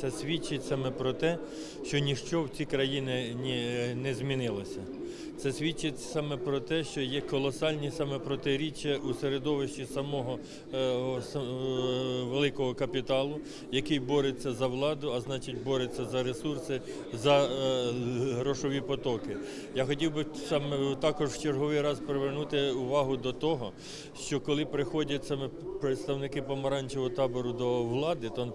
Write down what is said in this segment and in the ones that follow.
Це свідчить саме про те, що ніщо в цій країні ні- не змінилося. Це свідчить саме про те, що є колосальні саме протиріччя у середовищі самого е, е, великого капіталу, який бореться за владу, а значить бореться за ресурси, за е, грошові потоки. Я хотів би саме також в черговий раз привернути увагу до того, що коли приходять саме представники помаранчевого табору до влади, то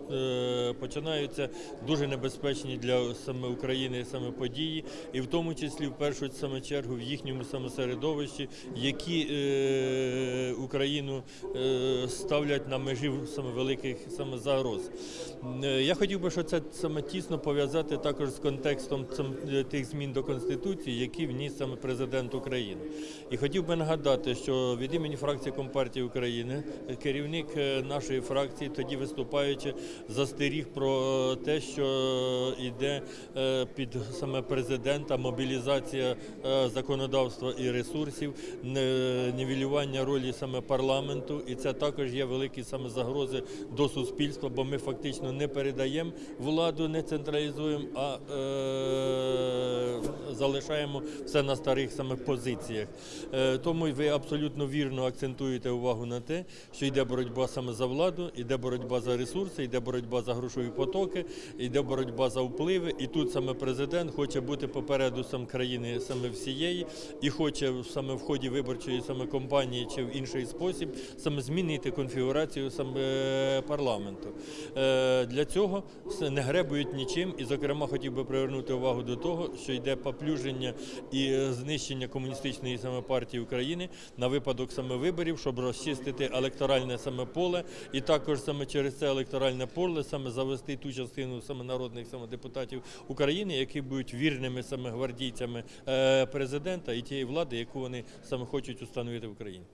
починаються дуже небезпечні для саме України саме події, і в тому числі в першу саме чергу в їхньому саме середовищі, які е, Україну е, ставлять на межі саме великих саме загроз. Е, Я хотів би, що це саме тісно пов'язати також з контекстом тих змін до конституції, які вніс саме президент України. І хотів би нагадати, що від імені фракції Компартії України керівник нашої фракції, тоді виступаючи, застеріг про те, що йде під саме президента мобілізація законодавства і ресурсів, нівелювання ролі саме парламенту, і це також є великі саме загрози до суспільства, бо ми фактично не передаємо владу, не централізуємо, а е, залишаємо все на старих саме позиціях. Е, тому ви абсолютно вірно акцентуєте увагу на те, що йде боротьба саме за владу, йде боротьба за ресурси, йде боротьба за грошові потоки, йде боротьба за впливи. І тут саме президент хоче бути попереду сам країни саме всієї, і хоче саме в ході виборчої саме кампанії чи в інший спосіб саме змінити конфігурацію саме е, парламенту. Е, Для цього не гребують нічим, і зокрема хотів би привернути увагу до того, що йде поплюження і е, знищення комуністичної саме партії України на випадок саме виборів, щоб розчистити електоральне саме поле, і також саме через це електоральне поле саме завести ту частину саме народних саме депутатів України, які будуть вірними саме гвардійцями е, президента і тієї влади, яку вони саме хочуть установити в Україні.